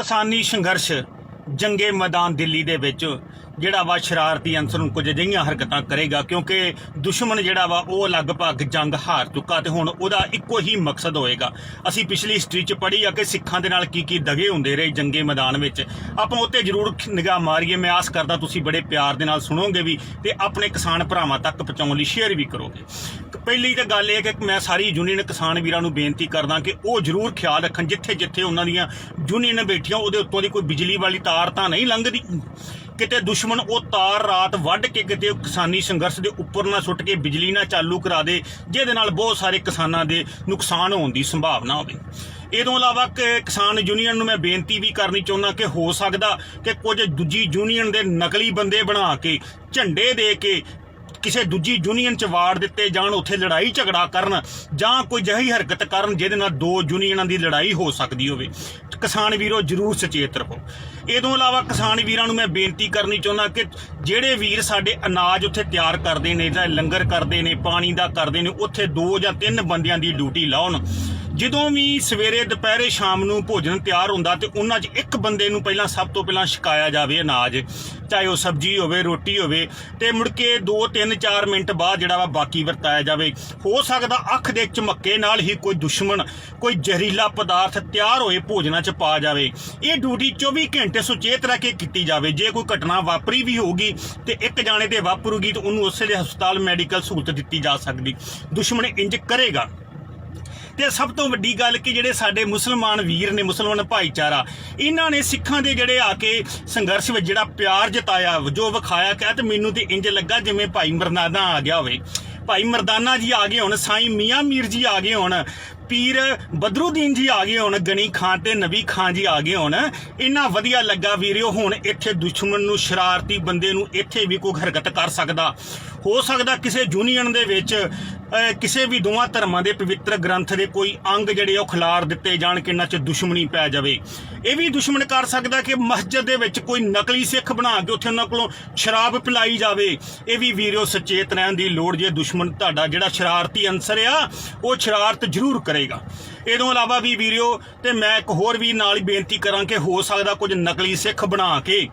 ਕਿਸਾਨੀ ਸੰਘਰਸ਼ ਜੰਗੇ ਮੈਦਾਨ ਦਿੱਲੀ ਦੇ ਵਿੱਚ, ਜਿਹੜਾ ਵਾ ਸ਼ਰਾਰਤੀ ਅੰਸਰ ਨੂੰ ਕੁਝ ਅਜਿਹੀਆਂ ਹਰਕਤਾਂ ਕਰੇਗਾ, ਕਿਉਂਕਿ ਦੁਸ਼ਮਣ ਜਿਹੜਾ ਵਾ ਉਹ ਲਗਭਗ ਜੰਗ ਹਾਰ ਚੁੱਕਾ ਤੇ ਹੁਣ ਉਹਦਾ ਇੱਕੋ ਹੀ ਮਕਸਦ ਹੋਏਗਾ। ਅਸੀਂ ਪਿਛਲੀ ਹਿਸਟਰੀ 'ਚ ਪੜ੍ਹੀ ਆ ਕਿ ਸਿੱਖਾਂ ਦੇ ਨਾਲ ਕੀ ਕੀ ਦਗੇ ਹੁੰਦੇ ਰਹੇ ਜੰਗੇ ਮੈਦਾਨ ਵਿੱਚ। ਆਪਾਂ ਉੱਤੇ ਜ਼ਰੂਰ ਨਿਗਾਹ ਮਾਰੀਏ, ਮੈਂ ਆਸ ਕਰਦਾ ਤੁਸੀਂ ਬੜੇ ਪਿਆਰ ਦੇ ਨਾਲ ਸੁਣੋਗੇ ਵੀ ਤੇ ਆਪਣੇ ਕਿਸਾਨ ਭਰਾਵਾਂ ਤੱਕ ਪਹੁੰਚਾਉਣ ਲਈ ਸ਼ੇਅਰ ਵੀ ਕਰੋਗੇ। ਪਹਿਲੀ ਤਾਂ ਗੱਲ ਇਹ ਕਿ ਮੈਂ ਸਾਰੀ ਯੂਨੀਅਨ ਕਿਸਾਨ ਵੀਰਾਂ ਨੂੰ ਬੇਨਤੀ ਕਰਦਾ ਕਿ ਉਹ ਜ਼ਰੂਰ ਖਿਆਲ ਰੱਖਣ ਜਿੱਥੇ ਜਿੱਥੇ ਉਹਨਾਂ ਦੀਆਂ ਯੂਨੀਅਨ ਬੈਠੀਆਂ, ਉਹਦੇ ਉੱਤੋਂ ਦੀ ਕੋਈ ਬਿਜਲੀ ਵਾਲੀ ਤਾਰ ਤਾਂ ਨਹੀਂ ਲੰਘਦੀ। ਕਿਤੇ ਦੁਸ਼ਮਣ ਉਹ ਤਾਰ ਰਾਤ ਵੱਢ ਕੇ ਕਿਤੇ ਕਿਸਾਨੀ ਸੰਘਰਸ਼ ਦੇ ਉੱਪਰ ਨਾ ਸੁੱਟ ਕੇ ਬਿਜਲੀ ਨਾ ਚਾਲੂ ਕਰਾ ਦੇ, ਜਿਹਦੇ ਨਾਲ ਬਹੁਤ ਸਾਰੇ ਕਿਸਾਨਾਂ ਦੇ ਨੁਕਸਾਨ ਹੋਣ ਦੀ ਸੰਭਾਵਨਾ ਹੋਵੇ। ਇਹ ਤੋਂ ਇਲਾਵਾ ਕਿ ਕਿਸਾਨ ਯੂਨੀਅਨ ਨੂੰ ਮੈਂ ਬੇਨਤੀ ਵੀ ਕਰਨੀ ਚਾਹੁੰਦਾ ਕਿ ਹੋ ਸਕਦਾ ਕਿ ਕੁਝ ਦੂਜੀ ਯੂਨੀਅਨ ਦੇ ਨਕਲੀ ਬੰਦੇ ਬਣਾ ਕੇ, ਝੰਡੇ ਦੇ ਕੇ ਕਿਸੇ ਦੂਜੀ ਯੂਨੀਅਨ ਚ ਵਾੜ ਦਿੱਤੇ ਜਾਣ, ਉੱਥੇ ਲੜਾਈ ਝਗੜਾ ਕਰਨ ਜਾਂ ਕੋਈ ਜਹੀ ਹਰਕਤ ਕਰਨ ਜਿਹਦੇ ਨਾਲ ਦੋ ਯੂਨੀਅਨਾਂ ਦੀ ਲੜਾਈ ਹੋ ਸਕਦੀ ਹੋਵੇ। ਕਿਸਾਨ ਵੀਰੋ, ਜਰੂਰ ਸੁਚੇਤ ਰਹੋ। ਇਹ ਤੋਂ ਇਲਾਵਾ ਕਿਸਾਨ ਵੀਰਾਂ ਨੂੰ ਮੈਂ ਬੇਨਤੀ ਕਰਨੀ ਚਾਹੁੰਦਾ ਕਿ ਜਿਹੜੇ ਵੀਰ ਸਾਡੇ ਅਨਾਜ ਉੱਥੇ ਤਿਆਰ ਕਰਦੇ ਨੇ ਜਾਂ ਲੰਗਰ ਕਰਦੇ ਨੇ, ਪਾਣੀ ਦਾ ਕਰਦੇ ਨੇ, ਉੱਥੇ ਦੋ ਜਾਂ ਤਿੰਨ ਬੰਦਿਆਂ ਦੀ ਡਿਊਟੀ ਲਾਉਣ। ਜਦੋਂ ਵੀ ਸਵੇਰੇ, ਦੁਪਹਿਰੇ, ਸ਼ਾਮ ਨੂੰ ਭੋਜਨ ਤਿਆਰ ਹੁੰਦਾ ਤੇ ਉਹਨਾਂ 'ਚ ਇੱਕ ਬੰਦੇ ਨੂੰ ਪਹਿਲਾਂ ਸਭ ਤੋਂ ਪਹਿਲਾਂ ਛਕਾਇਆ ਜਾਵੇ ਅਨਾਜ, ਚਾਹੇ ਉਹ ਸਬਜ਼ੀ ਹੋਵੇ, ਰੋਟੀ ਹੋਵੇ ਤੇ ਮੁੜ ਕੇ 2 3 4 ਮਿੰਟ ਬਾਅਦ ਜਿਹੜਾ ਵਾ ਬਾਕੀ ਵਰਤਾਇਆ ਜਾਵੇ। ਹੋ ਸਕਦਾ ਅੱਖ ਦੇ ਚਮੱਕੇ ਨਾਲ ਹੀ ਕੋਈ ਦੁਸ਼ਮਣ, ਕੋਈ ਜ਼ਹਿਰੀਲਾ ਪਦਾਰਥ ਤਿਆਰ ਹੋਏ ਭੋਜਨਾਂ 'ਚ ਪਾ ਜਾਵੇ। ਇਹ ਡਿਊਟੀ 24 ਘੰਟੇ ਸੁਚੇਤ ਰਹਿ ਕੇ ਕੀਤੀ ਜਾਵੇ। ਜੇ ਕੋਈ ਘਟਨਾ ਵਾਪਰੀ ਵੀ ਹੋਊਗੀ ਤੇ ਇੱਕ ਜਾਣੇ ਤੇ ਵਾਪਰੂਗੀ ਤਾਂ ਉਹਨੂੰ ਉਸੇ ਦੇ ਹਸਪਤਾਲ ਮੈਡੀਕਲ ਸਹੂਲਤ ਦਿੱਤੀ ਜਾ ਸਕਦੀ। ਦੁਸ਼ਮਣ ਇੰਜ ਕਰੇਗਾ। ਤੇ ਸਭ ਤੋਂ ਵੱਡੀ ਗੱਲ ਕਿ ਜਿਹੜੇ ਸਾਡੇ ਮੁਸਲਮਾਨ ਵੀਰ ਨੇ, ਮੁਸਲਮਾਨ ਭਾਈਚਾਰਾ, ਇਹਨਾਂ ਨੇ ਸਿੱਖਾਂ ਦੇ ਜਿਹੜੇ ਆ ਕੇ ਸੰਘਰਸ਼ ਵਿੱਚ ਜਿਹੜਾ ਪਿਆਰ ਜਤਾਇਆ, ਜੋ ਵਿਖਾਇਆ, ਕਹਿ ਤੇ ਮੈਨੂੰ ਤੇ ਇੰਜ ਲੱਗਾ ਜਿਵੇਂ ਭਾਈ ਮਰਦਾਨਾ ਆ ਗਿਆ ਹੋਵੇ। ਭਾਈ ਮਰਦਾਨਾ ਜੀ ਆ ਗਏ ਹੁਣ, ਸਾਈਂ ਮੀਆਂ ਮੀਰ ਜੀ ਆ ਗਏ ਹੁਣ, ਪੀਰ ਬਦਰੂਦੀਨ ਜੀ ਆ ਗਏ ਹੁਣ, ਗਣੀ ਖਾਨ ਤੇ ਨਬੀ ਖਾਨ ਜੀ ਆ ਗਏ ਹੁਣ। ਇੰਨਾ ਵਧੀਆ ਲੱਗਾ ਵੀਰਿਓ, ਹੁਣ ਇੱਥੇ ਦੁਸ਼ਮਣ ਨੂੰ, ਸ਼ਰਾਰਤੀ ਬੰਦੇ ਨੂੰ ਇੱਥੇ ਵੀ ਕੋਈ ਹਰਕਤ ਕਰ ਸਕਦਾ। ਹੋ ਸਕਦਾ ਕਿਸੇ ਯੂਨੀਅਨ ਦੇ ਵਿੱਚ ਕਿਸੇ ਵੀ ਦੋਵਾਂ ਧਰਮਾਂ ਦੇ ਪਵਿੱਤਰ ਗ੍ਰੰਥ ਦੇ ਕੋਈ ਅੰਗ ਜਿਹੜੇ ਉਹ ਖਿਲਾਰ ਦਿੱਤੇ ਜਾਣ ਕਿ ਇਹਨਾਂ 'ਚ ਦੁਸ਼ਮਣੀ ਪੈ ਜਾਵੇ। ਇਹ ਵੀ ਦੁਸ਼ਮਣ ਕਰ ਸਕਦਾ ਕਿ ਮਸਜਿਦ ਦੇ ਵਿੱਚ ਕੋਈ ਨਕਲੀ ਸਿੱਖ ਬਣਾ ਕੇ ਉੱਥੇ ਉਹਨਾਂ ਕੋਲੋਂ ਸ਼ਰਾਬ ਪਿਲਾਈ ਜਾਵੇ। ਇਹ ਵੀ ਵੀਰਿਓ ਸੁਚੇਤ ਰਹਿਣ ਦੀ ਲੋੜ ਜੇ ਦੁਸ਼ਮਣ ਤੁਹਾਡਾ ਜਿਹੜਾ ਸ਼ਰਾਰਤੀ ਅੰਸਰ ਆ, ਉਹ ਸ਼ਰਾਰਤ ਜ਼ਰੂਰ ਕਰੇਗਾ। ਇਹ ਤੋਂ ਇਲਾਵਾ ਵੀ ਵੀਰਿਓ ਤੇ ਮੈਂ ਇੱਕ ਹੋਰ ਵੀ ਨਾਲ ਹੀ ਬੇਨਤੀ ਕਰਾਂ ਕਿ ਹੋ ਸਕਦਾ ਕੁਝ ਨਕਲੀ ਸਿੱਖ ਬਣਾ ਕੇ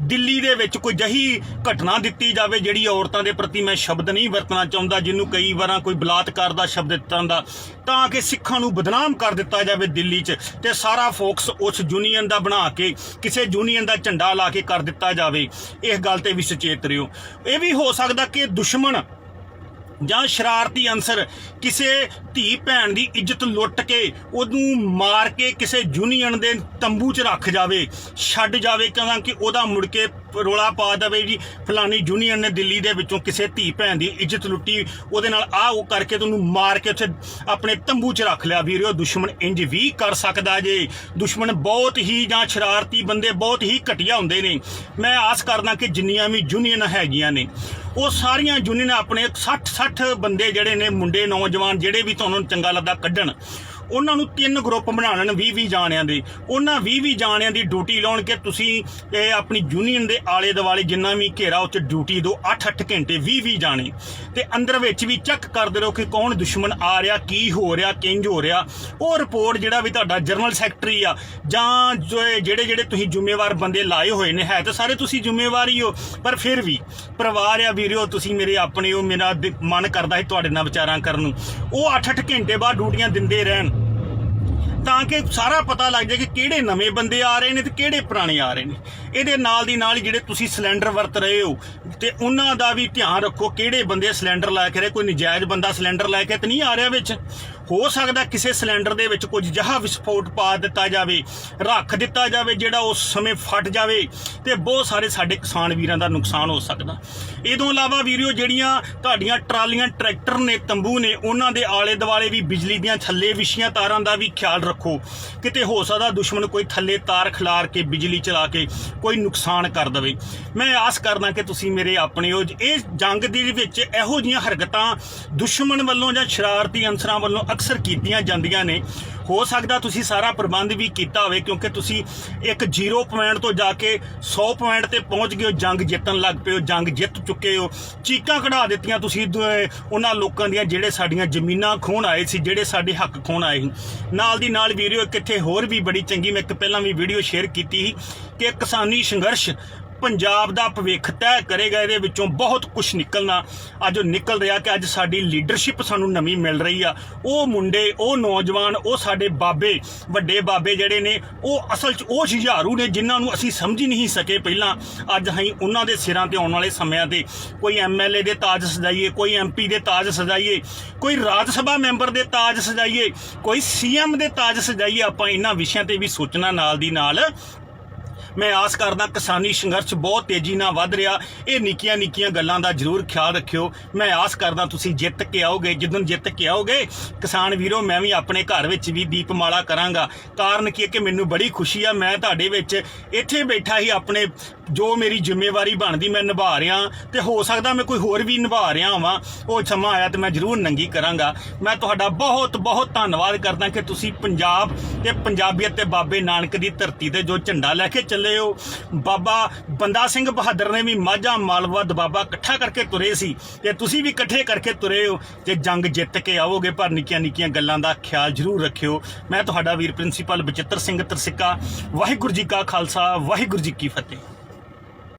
ਦਿੱਲੀ ਦੇ ਵਿੱਚ ਕੋਈ ਜਹੀ ਘਟਨਾ ਦਿੱਤੀ ਜਾਵੇ ਜਿਹੜੀ ਔਰਤਾਂ ਦੇ ਪ੍ਰਤੀ ਮੈਂ ਸ਼ਬਦ ਨਹੀਂ ਵਰਤਣਾ ਚਾਹੁੰਦਾ, ਜਿਹਨੂੰ ਕਈ ਵਾਰਾਂ ਕੋਈ ਬਲਾਤਕਾਰ ਦਾ ਸ਼ਬਦ ਦਿੱਤਾ ਦਾ ਤਾਂ ਕਿ ਸਿੱਖਾਂ ਨੂੰ ਬਦਨਾਮ ਕਰ ਦਿੱਤਾ ਜਾਵੇ ਦਿੱਲੀ 'ਚ ਤੇ ਸਾਰਾ ਫੋਕਸ ਉਸ ਯੂਨੀਅਨ ਦਾ ਬਣਾ ਕੇ, ਕਿਸੇ ਯੂਨੀਅਨ ਦਾ ਝੰਡਾ ਲਾ ਕੇ ਕਰ ਦਿੱਤਾ ਜਾਵੇ। ਇਸ ਗੱਲ ਤੇ ਵੀ ਸੁਚੇਤ ਰਹੋ ਇਹ ਵੀ ਹੋ ਸਕਦਾ ਕਿ ਦੁਸ਼ਮਣ ਜਾਂ ਸ਼ਰਾਰਤੀ ਅੰਸਰ ਕਿਸੇ ਧੀ ਭੈਣ ਦੀ ਇੱਜ਼ਤ ਲੁੱਟ ਕੇ ਉਹਨੂੰ ਮਾਰ ਕੇ ਕਿਸੇ ਯੂਨੀਅਨ ਦੇ ਤੰਬੂ 'ਚ ਰੱਖ ਜਾਵੇ, ਛੱਡ ਜਾਵੇ, ਕਿਉਂਕਿ ਉਹਦਾ ਮੁੜ ਕੇ ਰੋਲਾ ਪਾ ਦੇਵੇ ਜੀ। ਫਲਾਨੀ ਯੂਨੀਅਨ ਨੇ ਦਿੱਲੀ ਦੇ ਵਿੱਚੋਂ ਕਿਸੇ ਧੀ ਭੈਣ ਦੀ ਇੱਜ਼ਤ ਲੁੱਟੀ, ਉਹਦੇ ਨਾਲ ਆ ਉਹ ਕਰਕੇ ਤੁਹਾਨੂੰ ਮਾਰ ਕੇ ਉੱਥੇ ਆਪਣੇ ਤੰਬੂ 'ਚ ਰੱਖ ਲਿਆ। ਵੀਰਿਓ ਦੁਸ਼ਮਣ ਇੰਜ ਵੀ ਕਰ ਸਕਦਾ ਜੇ। ਦੁਸ਼ਮਣ ਬਹੁਤ ਹੀ ਜਾਂ ਸ਼ਰਾਰਤੀ ਬੰਦੇ ਬਹੁਤ ਹੀ ਘਟੀਆ ਹੁੰਦੇ ਨੇ। ਮੈਂ ਆਸ ਕਰਦਾ ਕਿ ਜਿੰਨੀਆਂ ਵੀ ਯੂਨੀਅਨ ਹੈਗੀਆਂ ਨੇ, ਉਹ ਸਾਰੀਆਂ ਯੂਨੀਅਨ ਆਪਣੇ 60 60 ਬੰਦੇ ਜਿਹੜੇ ਨੇ, ਮੁੰਡੇ, ਨੌਜਵਾਨ ਜਿਹੜੇ ਵੀ ਤੁਹਾਨੂੰ ਚੰਗਾ ਲੱਗਦਾ ਕੱਢਣ। ਉਹਨਾਂ ਨੂੰ ਤਿੰਨ ਗਰੁੱਪ ਬਣਾ ਲੈਣ 20 20 ਜਾਣਿਆਂ ਦੇ। ਉਹਨਾਂ 20 20 ਜਾਣਿਆਂ ਦੀ ਡਿਊਟੀ ਲਾਉਣ ਕਿ ਤੁਸੀਂ, ਇਹ ਆਪਣੀ ਯੂਨੀਅਨ ਦੇ ਆਲੇ ਦੁਆਲੇ ਜਿੰਨਾ ਵੀ ਘੇਰਾ ਉੱਚ ਡਿਊਟੀ ਦਿਓ 8 8 ਘੰਟੇ 20 20 ਜਾਣੇ। ਤੇ ਅੰਦਰ ਵਿੱਚ ਵੀ ਚੈੱਕ ਕਰਦੇ ਰਹੋ ਕਿ ਕੌਣ ਦੁਸ਼ਮਣ ਆ ਰਿਹਾ, ਕੀ ਹੋ ਰਿਹਾ, ਕਿੰਜ ਹੋ ਰਿਹਾ। ਉਹ ਰਿਪੋਰਟ ਜਿਹੜਾ ਵੀ ਤੁਹਾਡਾ ਜਨਰਲ ਸੈਕਟਰੀ ਆ, ਜਾਂ ਜਿਹੜੇ ਜਿਹੜੇ ਤੁਸੀਂ ਜ਼ਿੰਮੇਵਾਰ ਬੰਦੇ ਲਾਏ ਹੋਏ ਨੇ, ਹੈ ਤਾਂ ਸਾਰੇ ਤੁਸੀਂ ਜ਼ਿੰਮੇਵਾਰ ਹੀ ਹੋ, ਪਰ ਫਿਰ ਵੀ ਪਰਿਵਾਰ ਆ ਵੀਰਿਓ ਤੁਸੀਂ ਮੇਰੇ ਆਪਣੇ ਹੋ ਮੇਰਾ ਦਿ- ਮਨ ਕਰਦਾ ਹੈ ਤੁਹਾਡੇ ਨਾਲ ਵਿਚਾਰਾਂ ਕਰਨ ਨੂੰ। ਉਹ 8-8 ਘੰਟੇ ਬਾਅਦ ਡਿਊਟੀਆਂ ਦਿੰਦੇ ਰਹਿਣ। ਤਾਂ ਕਿ ਸਾਰਾ ਪਤਾ ਲੱਗ ਜਾਏ ਕਿ ਕਿਹੜੇ ਨਵੇਂ ਬੰਦੇ ਆ ਰਹੇ ਨੇ ਤੇ ਕਿਹੜੇ ਪੁਰਾਣੇ ਆ ਰਹੇ ਨੇ। ਇਹਦੇ ਨਾਲ ਦੀ ਨਾਲ ਜਿਹੜੇ ਤੁਸੀਂ ਸਿਲੰਡਰ ਵਰਤ ਰਹੇ ਹੋ, ਤੇ ਉਹਨਾਂ ਦਾ ਵੀ ਧਿਆਨ ਰੱਖੋ ਕਿਹੜੇ ਬੰਦੇ ਸਿਲੰਡਰ ਲੈ ਕੇ ਰਹੇ, ਕੋਈ ਨਜਾਇਜ਼ ਬੰਦਾ ਸਿਲੰਡਰ ਲੈ ਕੇ ਤੇ ਨਹੀਂ ਆ ਰਿਹਾ ਵਿੱਚ। ਹੋ ਸਕਦਾ ਕਿਸੇ ਸਿਲੰਡਰ ਦੇ ਵਿੱਚ ਕੁਝ ਜਹਾ ਵਿਸਫੋਟ ਪਾ ਦਿੱਤਾ ਜਾਵੇ, ਰੱਖ ਦਿੱਤਾ ਜਾਵੇ, ਜਿਹੜਾ ਉਸ ਸਮੇਂ ਫਟ ਜਾਵੇ ਤੇ ਬਹੁਤ ਸਾਰੇ ਸਾਡੇ ਕਿਸਾਨ ਵੀਰਾਂ ਦਾ ਨੁਕਸਾਨ ਹੋ ਸਕਦਾ। ਇਹ ਤੋਂ ਇਲਾਵਾ ਵੀਰਿਓ ਜਿਹੜੀਆਂ ਤੁਹਾਡੀਆਂ ਟਰਾਲੀਆਂ, ਟਰੈਕਟਰ ਨੇ, ਤੰਬੂ ਨੇ, ਉਹਨਾਂ ਦੇ ਆਲੇ ਦੁਆਲੇ ਵੀ ਬਿਜਲੀ ਦੀਆਂ ਥੱਲੇ ਵਿਛੀਆਂ ਤਾਰਾਂ ਦਾ ਵੀ ਖਿਆਲ ਰੱਖੋ। ਕਿਤੇ ਹੋ ਸਕਦਾ ਦੁਸ਼ਮਣ ਕੋਈ ਥੱਲੇ ਤਾਰ ਖਿਲਾਰ ਕੇ ਬਿਜਲੀ ਚਲਾ ਕੇ ਕੋਈ ਨੁਕਸਾਨ ਕਰ ਦਵੇ। ਮੈਂ ਆਸ ਕਰਦਾ ਕਿ ਤੁਸੀਂ ਮੇਰੇ ਆਪਣੇ ਹੋ ਇਹ ਜੰਗ ਦੇ ਵਿੱਚ ਇਹੋ ਜਿਹੀਆਂ ਹਰਕਤਾਂ ਦੁਸ਼ਮਣ ਵੱਲੋਂ ਜਾਂ ਸ਼ਰਾਰਤੀ ਅੰਸਰਾਂ ਵੱਲੋਂ ਅਕਸਰ ਕੀਤੀਆਂ ਜਾਂਦੀਆਂ ਨੇ। ਹੋ ਸਕਦਾ ਤੁਸੀਂ ਸਾਰਾ ਪ੍ਰਬੰਧ ਵੀ ਕੀਤਾ ਹੋਵੇ, ਕਿਉਂਕਿ ਤੁਸੀਂ ਇੱਕ 0 ਪੁਆਇੰਟ ਤੋਂ ਜਾ ਕੇ 100 ਪੁਆਇੰਟ ਤੇ ਪਹੁੰਚ ਗਏ ਹੋ, ਜੰਗ ਜਿੱਤਣ ਲੱਗ ਪਏ ਹੋ, ਜੰਗ ਜਿੱਤ ਚੁੱਕੇ ਹੋ। ਚੀਕਾਂ ਕਢਾ ਦਿੱਤੀਆਂ ਤੁਸੀਂ ਉਹਨਾਂ ਲੋਕਾਂ ਦੀਆਂ ਜਿਹੜੇ ਸਾਡੀਆਂ ਜ਼ਮੀਨਾਂ ਖੋਣ ਆਏ ਸੀ, ਜਿਹੜੇ ਸਾਡੇ ਹੱਕ ਖੋਣ ਆਏ ਸੀ। ਨਾਲ ਦੀ ਨਾਲ ਵੀਡੀਓ ਕਿੱਥੇ ਹੋਰ ਵੀ ਬੜੀ ਚੰਗੀ, ਮੈਂ ਇੱਕ ਪਹਿਲਾਂ ਵੀ ਵੀਡੀਓ ਸ਼ੇਅਰ ਕੀਤੀ ਸੀ ਕਿ ਕਿਸਾਨੀ ਸੰਘਰਸ਼ ਪੰਜਾਬ ਦਾ ਭਵਿੱਖ ਤੈਅ ਕਰੇਗਾ ਇਹਦੇ ਵਿੱਚੋਂ ਬਹੁਤ ਕੁਝ ਨਿਕਲਣਾ ਅੱਜ ਉਹ ਨਿਕਲ ਰਿਹਾ ਕਿ ਅੱਜ ਸਾਡੀ ਲੀਡਰਸ਼ਿਪ ਸਾਨੂੰ ਨਵੀਂ ਮਿਲ ਰਹੀ ਆ। ਉਹ ਮੁੰਡੇ, ਉਹ ਨੌਜਵਾਨ, ਉਹ ਸਾਡੇ ਬਾਬੇ, ਵੱਡੇ ਬਾਬੇ ਜਿਹੜੇ ਨੇ, ਉਹ ਅਸਲ 'ਚ ਉਹ ਜੁਝਾਰੂ ਨੇ ਜਿਨ੍ਹਾਂ ਨੂੰ ਅਸੀਂ ਸਮਝ ਹੀ ਨਹੀਂ ਸਕੇ ਪਹਿਲਾਂ। ਅੱਜ ਅਸੀਂ ਉਹਨਾਂ ਦੇ ਸਿਰਾਂ ਤੇ ਆਉਣ ਵਾਲੇ ਸਮਿਆਂ ਤੇ ਕੋਈ ਐਮਐਲਏ ਦੇ ਤਾਜ ਸਜਾਈਏ, ਕੋਈ ਐਮਪੀ ਦੇ ਤਾਜ ਸਜਾਈਏ, ਕੋਈ ਰਾਜ ਸਭਾ ਮੈਂਬਰ ਦੇ ਤਾਜ ਸਜਾਈਏ, ਕੋਈ ਸੀਐਮ ਦੇ ਤਾਜ ਸਜਾਈਏ, ਆਪਾਂ ਇਹਨਾਂ ਵਿਸ਼ਿਆਂ ਤੇ ਵੀ ਸੋਚਣਾ ਨਾਲ ਦੀ ਨਾਲ ਮੈਂ ਆਸ ਕਰਦਾ ਕਿਸਾਨੀ ਸੰਘਰਸ਼ ਬਹੁਤ ਤੇਜ਼ੀ ਨਾਲ ਵੱਧ ਰਿਹਾ। ਇਹ ਨਿੱਕੀਆਂ ਨਿੱਕੀਆਂ ਗੱਲਾਂ ਦਾ ਜ਼ਰੂਰ ਖਿਆਲ ਰੱਖਿਓ। ਮੈਂ ਆਸ ਕਰਦਾ ਤੁਸੀਂ ਜਿੱਤ ਕੇ ਆਓਗੇ ਜਦੋਂ ਜਿੱਤ ਕੇ ਆਓਗੇ, ਕਿਸਾਨ ਵੀਰੋ, ਮੈਂ ਵੀ ਆਪਣੇ ਘਰ ਵਿੱਚ ਵੀ ਦੀਪਮਾਲਾ ਕਰਾਂਗਾ। ਕਾਰਨ ਕੀ ਹੈ ਕਿ ਮੈਨੂੰ ਬੜੀ ਖੁਸ਼ੀ ਆ, ਮੈਂ ਤੁਹਾਡੇ ਵਿੱਚ ਇੱਥੇ ਬੈਠਾ ਹੀ ਆਪਣੇ ਜੋ ਮੇਰੀ ਜ਼ਿੰਮੇਵਾਰੀ ਬਣਦੀ ਮੈਂ ਨਿਭਾ ਰਿਹਾ। ਤੇ ਹੋ ਸਕਦਾ ਮੈਂ ਕੋਈ ਹੋਰ ਵੀ ਨਿਭਾ ਰਿਹਾ ਹਾਂ ਉਹ ਸਮਾਂ ਆਇਆ ਤੇ ਮੈਂ ਜ਼ਰੂਰ ਨੰਗੀ ਕਰਾਂਗਾ। ਮੈਂ ਤੁਹਾਡਾ ਬਹੁਤ ਬਹੁਤ ਧੰਨਵਾਦ ਕਰਦਾ ਕਿ ਤੁਸੀਂ ਪੰਜਾਬ ਤੇ ਪੰਜਾਬੀਅਤ ਤੇ ਬਾਬੇ ਨਾਨਕ ਦੀ ਧਰਤੀ ਤੇ ਜੋ ਝੰਡਾ ਲੈ ਕੇ ਚੱਲੇ ਹੋ। ਬਾਬਾ ਬੰਦਾ ਸਿੰਘ ਬਹਾਦਰ ਨੇ ਵੀ ਮਾਝਾ ਮਾਲਵਾ ਦਬਾਬਾ ਇਕੱਠਾ ਕਰਕੇ ਤੁਰੇ ਸੀ। ਤੇ ਤੁਸੀਂ ਵੀ ਇਕੱਠੇ ਕਰਕੇ ਤੁਰੇ ਹੋ। ਤੇ ਜੰਗ ਜਿੱਤ ਕੇ ਆਵੋਗੇ, ਪਰ ਨਿੱਕੀਆਂ ਨਿੱਕੀਆਂ ਗੱਲਾਂ ਦਾ ਖਿਆਲ ਜ਼ਰੂਰ ਰੱਖਿਓ। ਮੈਂ ਤੁਹਾਡਾ ਵੀਰ ਪ੍ਰਿੰਸੀਪਲ ਬਚਿੱਤਰ ਸਿੰਘ ਤਰਸਿੱਕਾ। ਵਾਹਿਗੁਰੂ ਜੀ ਕਾ ਖਾਲਸਾ, ਵਾਹਿਗੁਰੂ ਜੀ ਕੀ ਫਤਿਹ।